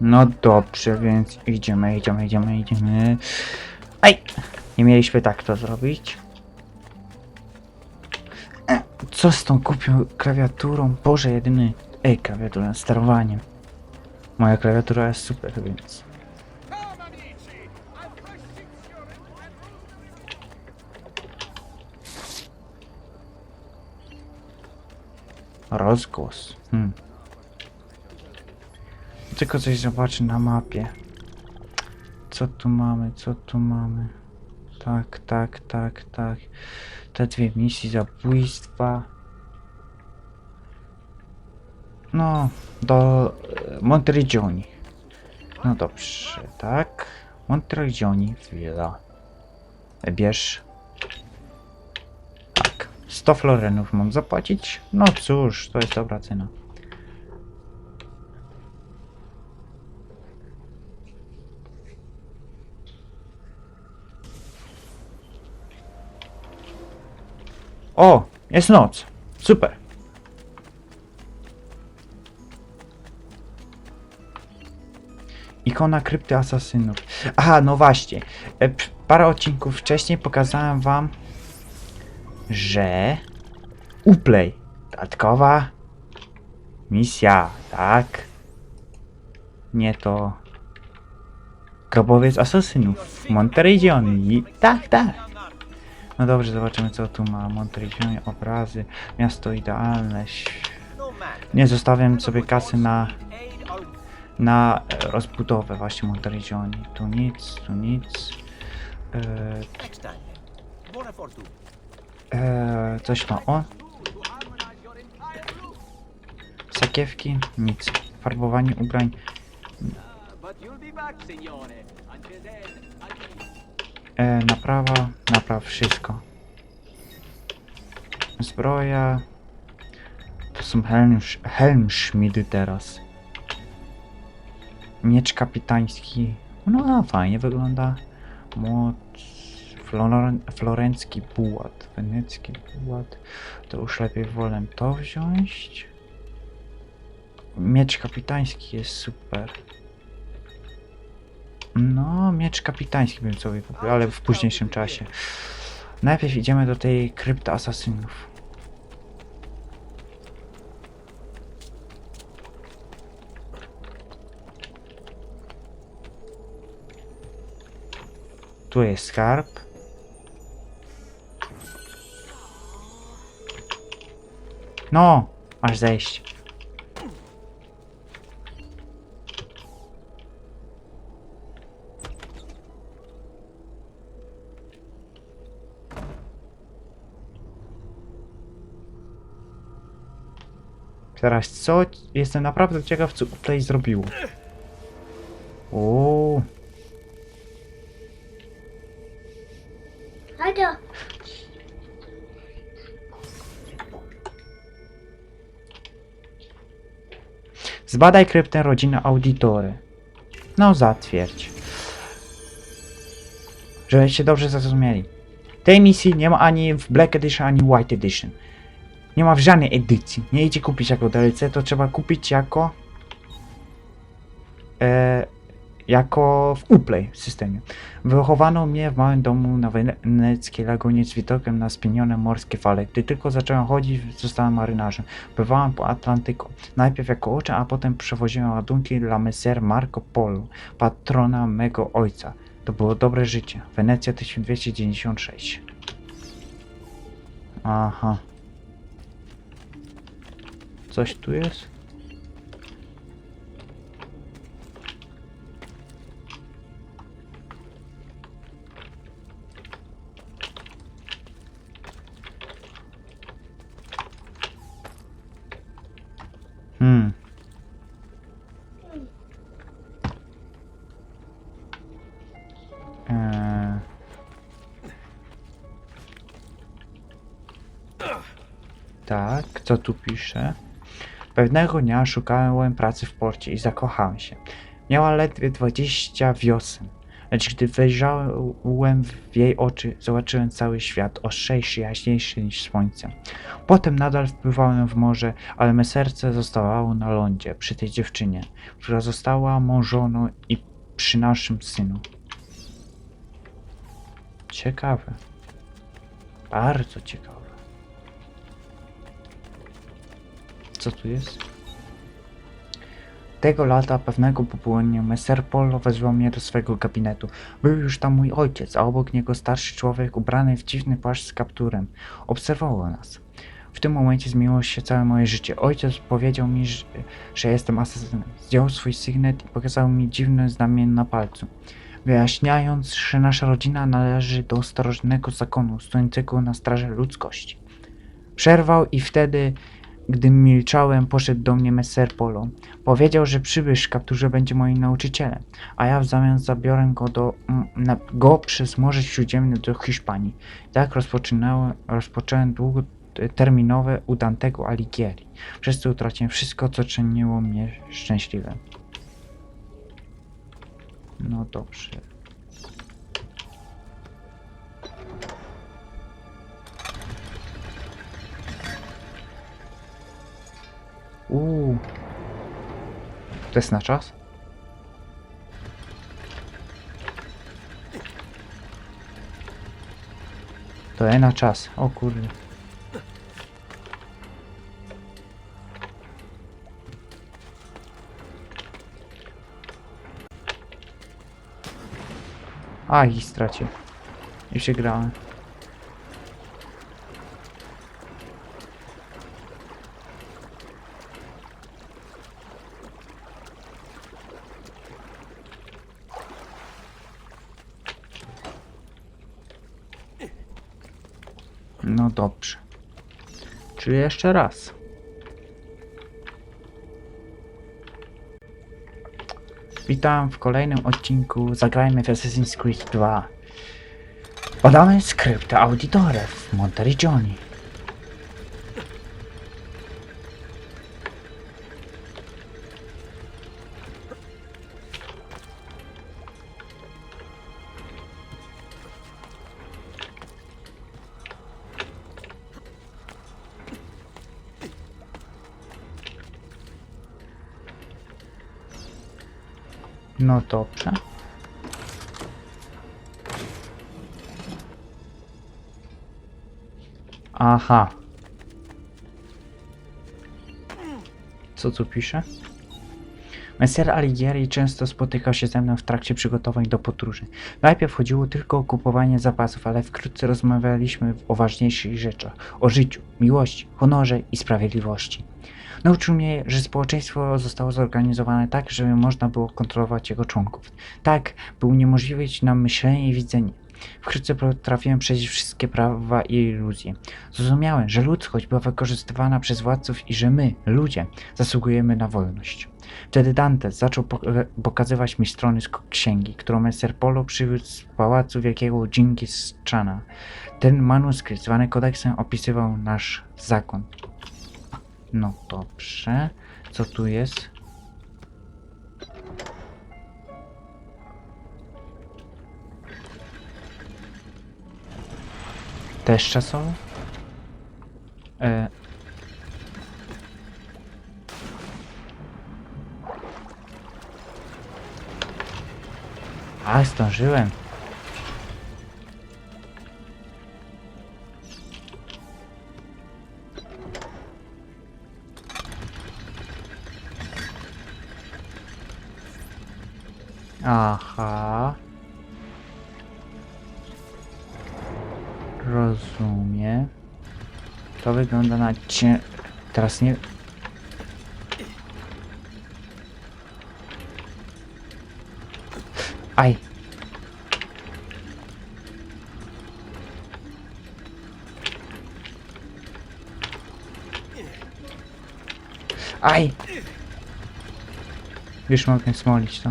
No dobrze, więc idziemy, idziemy, idziemy, idziemy. Aj! Nie mieliśmy tak to zrobić. E, Co z tą kupią klawiaturą? Boże, jedyny... Ej, klawiaturą, sterowaniem. Moja klawiatura jest super, więc... Rozgłos. Hmm. Tylko coś zobaczę na mapie. Co tu mamy, co tu mamy? Tak, tak, tak, tak. Te dwie misje zabójstwa. No, do e, Monteriggioni. No dobrze, tak. Monteriggioni, chwila. Bierz. Tak. 100 florenów mam zapłacić? No cóż, to jest dobra cena. O, jest noc. Super. Ikona krypty asasynów. Aha, no właśnie. E, Parę odcinków wcześniej pokazałem wam, że Uplay. Dodatkowa misja, tak? Nie to grobowiec asasynów w Monteriggioni. Tak, tak. No dobrze, zobaczymy co tu ma. Monteriggioni, obrazy, miasto idealne. Nie zostawiam sobie kasy na, na e, rozbudowę właśnie Monteriggioni. Tu nic, tu nic. E, Next time. Buona fortuna. e, coś ma on. Sakiewki, nic. Farbowanie ubrań, e, naprawa, napraw wszystko. Zbroja. To są helmsz, helmschmiedy teraz. Miecz kapitański. No, fajnie wygląda. Młot. Floren, florencki bułat. Wenecki bułat. To już lepiej wolę to wziąć. Miecz kapitański jest super. No, miecz kapitański bym sobie kupił, ale w późniejszym czasie. Najpierw idziemy do tej krypty asasynów. Tu jest skarb. No, masz zejść. Teraz co? Jestem naprawdę ciekaw, co tutaj zrobiło. O, Hajdo. Zbadaj kryptę rodziny Auditory. No, zatwierdź. Żebyście dobrze zrozumieli. Tej misji nie ma ani w Black Edition, ani White Edition. Nie ma w żadnej edycji. Nie idzie kupić jako DLC, to trzeba kupić jako... E, jako w Uplay systemie. Wychowano mnie w małym domu na weneckiej lagunie z widokiem na spienione morskie fale. Gdy tylko zacząłem chodzić, zostałem marynarzem. Pływałem po Atlantyku. Najpierw jako uczeń, a potem przewoziłem ładunki dla Messer Marco Polo, patrona mego ojca. To było dobre życie. Wenecja 1296. Aha. Coś tu jest? Hmm. Eee. Tak, co tu pisze? Pewnego dnia szukałem pracy w porcie i zakochałem się. Miała ledwie 20 wiosen. lecz gdy wejrzałem w jej oczy, zobaczyłem cały świat ostrzejszy, jaśniejszy niż słońce. Potem nadal wpływałem w morze, ale me serce zostawało na lądzie przy tej dziewczynie, która została mą żoną i przy naszym synu. Ciekawe. Bardzo ciekawe. Co tu jest? Tego lata pewnego popołudnia Messer Polo wezwał mnie do swego gabinetu. Był już tam mój ojciec, a obok niego starszy człowiek ubrany w dziwny płaszcz z kapturem. Obserwował nas. W tym momencie zmieniło się całe moje życie. Ojciec powiedział mi, że, że jestem asesynem. Zdjął swój sygnet i pokazał mi dziwne znamię na palcu. Wyjaśniając, że nasza rodzina należy do starożytnego zakonu stojącego na straży ludzkości. Przerwał i wtedy, gdy milczałem, poszedł do mnie Messer Polo. Powiedział, że przybysz kapturze będzie moim nauczycielem, a ja w zamian zabiorę go, do, m, na, go przez Morze Śródziemne do Hiszpanii. Tak rozpoczynałem, rozpocząłem długoterminowe u Dantego Alighieri. Przez to utraciłem wszystko, co czyniło mnie szczęśliwym. No dobrze. Uuu. To jest na czas? To jest na czas. O kurde. A, i stracił. I przegrałem. No dobrze. Czyli jeszcze raz. Witam w kolejnym odcinku Zagrajmy w Assassin's Creed 2. Podamy skrypt Auditore w Monteriggioni. No dobrze. Aha. Co tu pisze? Messer Alighieri często spotykał się ze mną w trakcie przygotowań do podróży. Najpierw chodziło tylko o kupowanie zapasów, ale wkrótce rozmawialiśmy o ważniejszych rzeczach. O życiu, miłości, honorze i sprawiedliwości. Nauczył mnie, że społeczeństwo zostało zorganizowane tak, żeby można było kontrolować jego członków. Tak, by uniemożliwić nam myślenie i widzenie. Wkrótce potrafiłem przejść wszystkie prawa i iluzje. Zrozumiałem, że ludzkość była wykorzystywana przez władców i że my, ludzie, zasługujemy na wolność. Wtedy Dante zaczął poka- pokazywać mi strony z księgi, którą Messer Polo przywiózł z pałacu wielkiego Dżingis Chana. Ten manuskrypt, zwany kodeksem, opisywał nasz zakon. No dobrze. Co tu jest? Też czasowo? E... A, zdążyłem. Aha. Rozumiem. To wygląda na cie... Teraz nie... Aj! Aj! Już mogę smolić to.